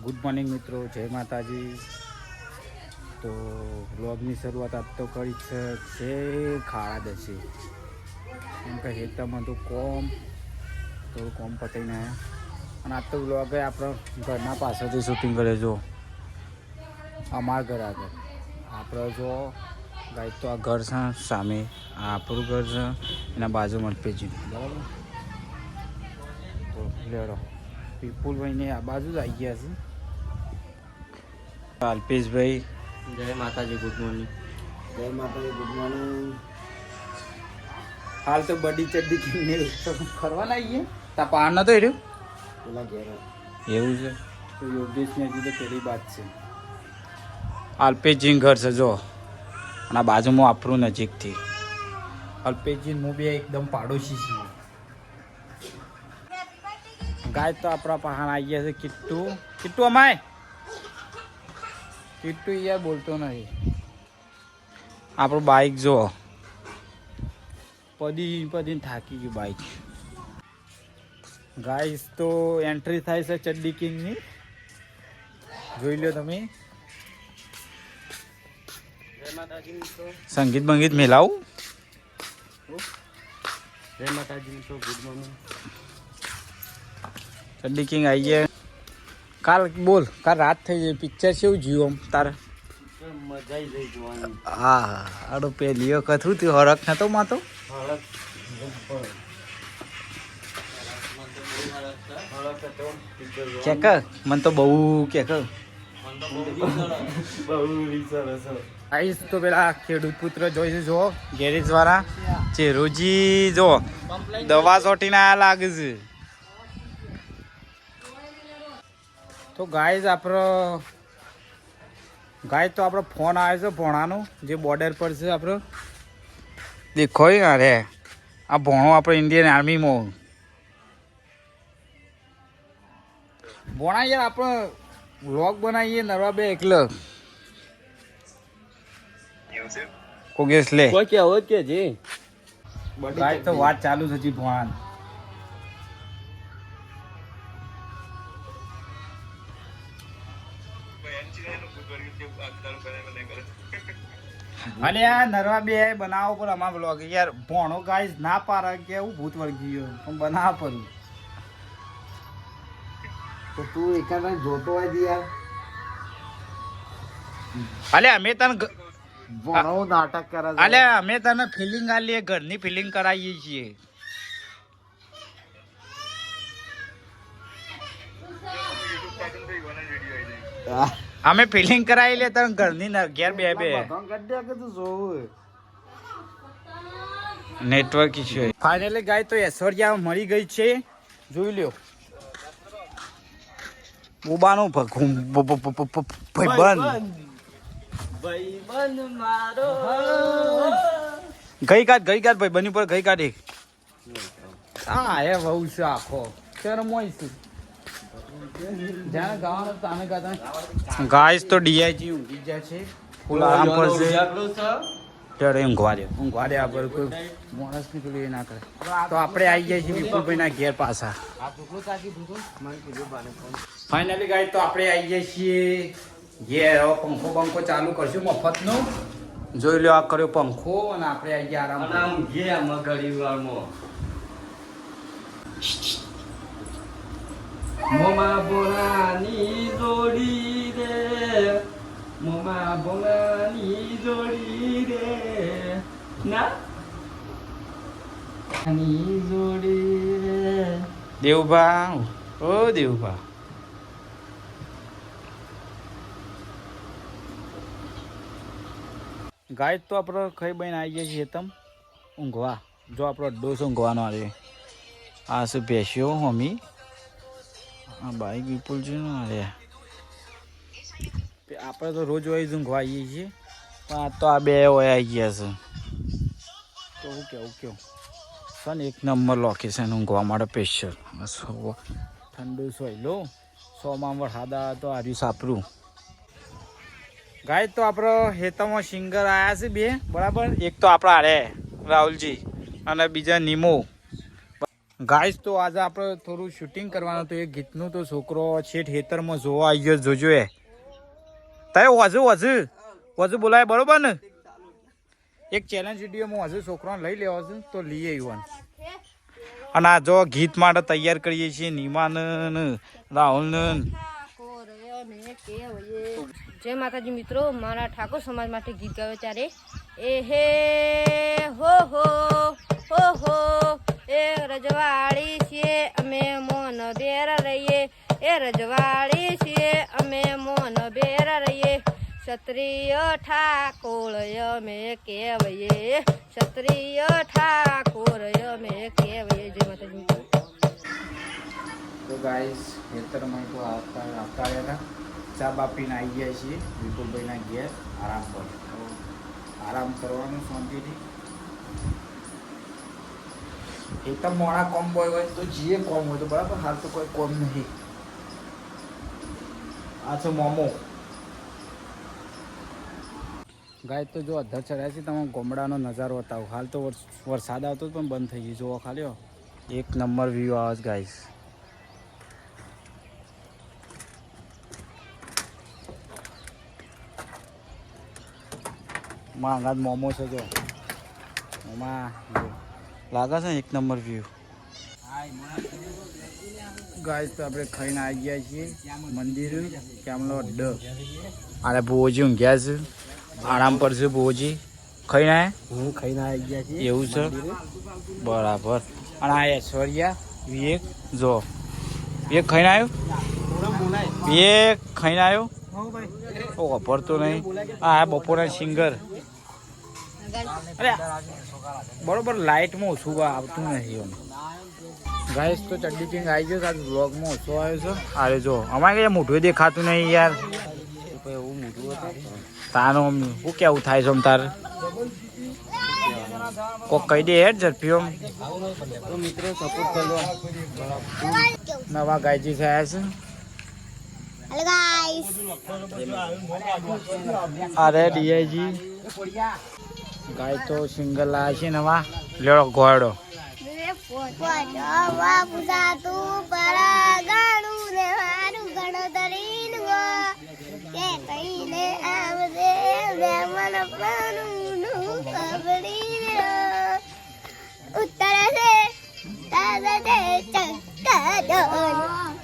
Good morning મિત્રો, જય માતાજી. તો બ્લોગની શરૂઆત આજ તો કરી છે ખાડા દશે એમ કે હેતરમાં તો કોમ તો કોમ પતાવીને અને આજ તો વ્લોગ આપણે ઘરના પાસેથી શૂટિંગ કરે જો. અમારા ઘર આગળ. આપણે જો ગાય તો આ ઘર છે, સામે. આ આપણું ઘર છે, એના બાજુમાં પેજી બરાબર? તો લેડો. વિપુલભાઈને આ બાજુ જ આવી ગયા છે. અલ્પેશભાઈ. જય માતાજી ગુડ મોર્નિંગ. જય માતાજી ગુડ મોર્નિંગ. હાલ તો બડી ચડ્ડી કિને ફરવાના આવીએ. તા પાર નતો હેર્યો પેલા ઘેર. એવું છે? તો યોગેશને હજી તો પેલી વાત છે. અલ્પેશજી ઘર છે જો. અને આ બાજુમાં આપણું નજીકથી. અલ્પેશજી હું બી એકદમ પાડોશી છીએ. ગાય તો આપણા પહાણ આવી ગયા છે કિટ્ટુ. કિટ્ટુ અમાય. કિટ્ટુ યાર બોલતો નથી. આપણું બાઇક જો. પદી પદીને થાકી ગયું બાઇક ગાઈસ તો એન્ટ્રી થાય છે ચડ્ડી કિંગની. જોઈ લો તમે. સંગીત બંગીત મેલાવું? જય માતાજી ગુડ મોર્નિંગ. ચડ્ડી કિંગ આવી ગયા. કાલ બોલ, કાલ રાત થઈ જાય પિક્ચર કેવું તારે આવી જઈ જોવાની હા, આડો પેલી વખત હું થયું, હરખ નતો માતો કે મને તો બહુ કે કર બહુ તો પેલા ખેડૂત પુત્ર જોઈ જો ગેરેજ વાળા. ચેરોજી જો, દવા સોટીને આ લાગે છે. તો ગાય આપણો ગાય તો આપણો ફોન આવે છે ભોણાનો જે બોર્ડર પર છે આપણો દેખો અરે આ ભોણો આપણે ઇન્ડિયન આર્મીમાં ભોણા યાર આપણે વ્લોગ બનાવીએ નરવા બે એકલો. કોગેસ લે. કોઈ કે હોય કે જી. ગાય તો વાત ચાલુ છે હજી ભોણાન. અલે આ નરવા બે બનાવો પર અમાર બ્લોગ યાર ભોણો ગાઈસ ના પાર કે હું ભૂત વળગી ગયો પણ બનાવ પર તો તું એકાદ જોતો હોય યાર. અલે અમે તને ભણો નાટક કરે અલે અમે તને ફિલિંગ આલીએ ઘરની ફિલિંગ કરાવીએ છીએ. અમે ફિલિંગ કરાવી લે તને ઘરની ના ઘેર બે બે. નેટવર્ક ઇશ્યુ ફાઇનલી ગાય તો એશ્વર્યા મળી ગઈ છે. જોઈ લ્યો. બોબાનું ભગું ભાઈબંધ. ગઈ કાઢ ગઈ કાઢ ભાઈ બની પર ગઈ કાઢી હા એ બહુ છે આખો. મોય છે જાણે ગાવાનો તાને ગાતા ગાઈસ તો ડીઆઈજી ઊંઘી જાય છે. ફૂલ આરામ પર છે ત્યારે ઊંઘવા દે ઊંઘવા દે પર કોઈ માણસની પેલું એ ના કરે. તો આપણે આવી જાય છે વિપુલભાઈ ના ઘેર પાછા. ફાઇનલી ગાઈસ તો આપણે આવી જાય છીએ ઘેર. હવે પંખો બંખો ચાલુ કરશું મફતનો. જોઈ લો આ કર્યો પંખો અને આપણે આવી ગયા આરામ અને મગડી વાળમાં મોમા બોલાની જોડી રે, મોમા બોલાની જોડી રે. ના? ની જોડી રે. દેવભા ઓ દેવભા. ગાય તો આપણો ખાઈ બહીને આવી ગયા છીએ તમ ઊંઘવા. જો આપણો ડોસ ઊંઘવાનો આવે આ શું બેસ્યો મમ્મી? આ બાઈક વિપુલ છે ને અરે આપણે તો રોજ હોય ઊંઘવા આવીએ છીએ. પણ આ તો આ બે હોય આવી ગયા છે. તો હું કેવું કેવું? ને એક નંબર લોકેશન ઊંઘવા માટે સ્પેશિયલ ઠંડુ સોય લો. સોમાં વરસાદા તો આર્યું સાપરું. ગાય તો આપણો હેતામાં સિંગર આવ્યા છે બે બરાબર? એક તો આપણા હારે રાહુલજી અને બીજા નિમો. ગાઈસ, તો આજે આપણે થોડું શૂટિંગ કરવાનું હતું. એ ગીતનું તો છોકરો છેઠ હેતરમાં જોવા આવી ગયો જોજો એ. તારે વાજુ વાજુ. વાજુ બોલાય, બરોબર ને? એક ચેલેન્જ વિડીયોમાં હજુ છોકરાને લઈ લેવા છે, તો લઈએ યુવાન અને આ જો ગીત માટે તૈયાર કરીએ છીએ નીમાન રાહુલ જય માતાજી મિત્રો, મારા ઠાકોર સમાજ માટે ગીત ગાયો ત્યારે, એ હે હો હો હો હો. એ રજવાડી છીએ, અમે મોન બેર રહીએ. એ રજવાડી છીએ, અમે મોન બેર રહીએ. ક્ષત્રિય ઠાકોર અમે કહેવાઈએ. ક્ષત્રિય ઠાકોર અમે કહેવાઈએ. જય માતાજી. મિત્રો તો ગાઈસ, ખેતરમાં તો આવતા આવતા રહ્યા હતા ચા બાપીને આવી ગયા છીએ. વિપુલભાઈના ઘેર આરામ પર. તો આરામ કરવાનું શાંતિથી એકદમ મોડા કોમ બોય હોય તો જે કોમ હોય તો બરાબર? હાલ તો કોઈ કોમ નહીં. આ છે મોમો. ગાય, તો જો અધર ચડ્યા છે તમે ગોમડાનો નજારો બતાવો. હાલ તો વરસાદ આવતો પણ બંધ થઈ ગયો. જોવો ખાલી એક નંબર વ્યૂ આવે છે ગાઈસ માંગા મોમો છે, જો. જો. લાગે છે ને એક નંબર વ્યૂ ગાય તો આપણે ખાઈને આવી ગયા છીએ મંદિર કેમલો અડ્ડો અને ભુવોજી ઊંઘ્યા છે. આરામ પર છે ભુવોજી. ખાઈને? હું ખાઈને આવી ગયા છીએ એવું છે? બરાબર. અને આ ઐશ્વર્યા વિવેક જો. વિવેક ખાઈને આવ્યો? વિવેક ખાઈને આવ્યો? ઓ વાપરતો નહીં. આ બપોરના સિંગર. બરોબર લાઇટમાં ઓછું આવતું નથી એમ. ગાઈસ તો ચડ્ડી કિંગ આવી ગયો સાથે વ્લોગમાં ઓછો આવ્યો છે. અરે જો અમારે કઈ મોઢું દેખાતું નહીં યાર. એવું મોઢું હતું તારો શું કેવું થાય છે તાર? કોક કહી દે હેડ ઝડપીઓ મિત્રો સપોર્ટ કરો નવા ગાયજી થયા છે. અરે ડીઆઈજી. ગાય તો સિંગલ લાયા છે નવા. લેડો ઘોડો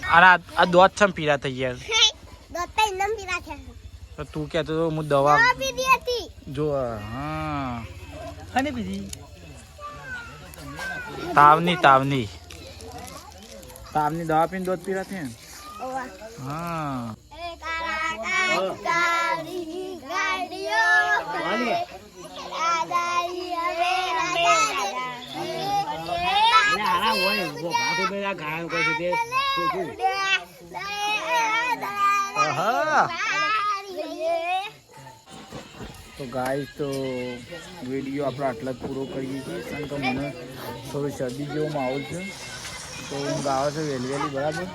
અને આ- આ દોત છમ પીરા થઈ ગયા તો તું કહેતો હું દવા જો હા. અને બીજી. તાવની તાવની. તાવની દવા પીને દૂધ પીરા છે ને? હા. આહા. તો ગાય તો વીડિયો આપણે આટલા જ પૂરો કરીએ છીએ કારણ કે મને થોડું શરદી જેવો માહોલ છે. તો હું ગાવા છે વહેલી વહેલી બરાબર?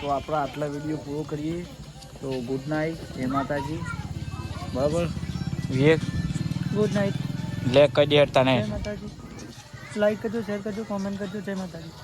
તો આપણે આટલા વીડિયો પૂરો કરીએ. તો ગુડ નાઇટ જય માતાજી. બરાબર? વિવેક ગુડ નાઇટ લે કહી દે તને જય માતાજી. લાઈક કરજો શેર કરજો કોમેન્ટ કરજો જય માતાજી.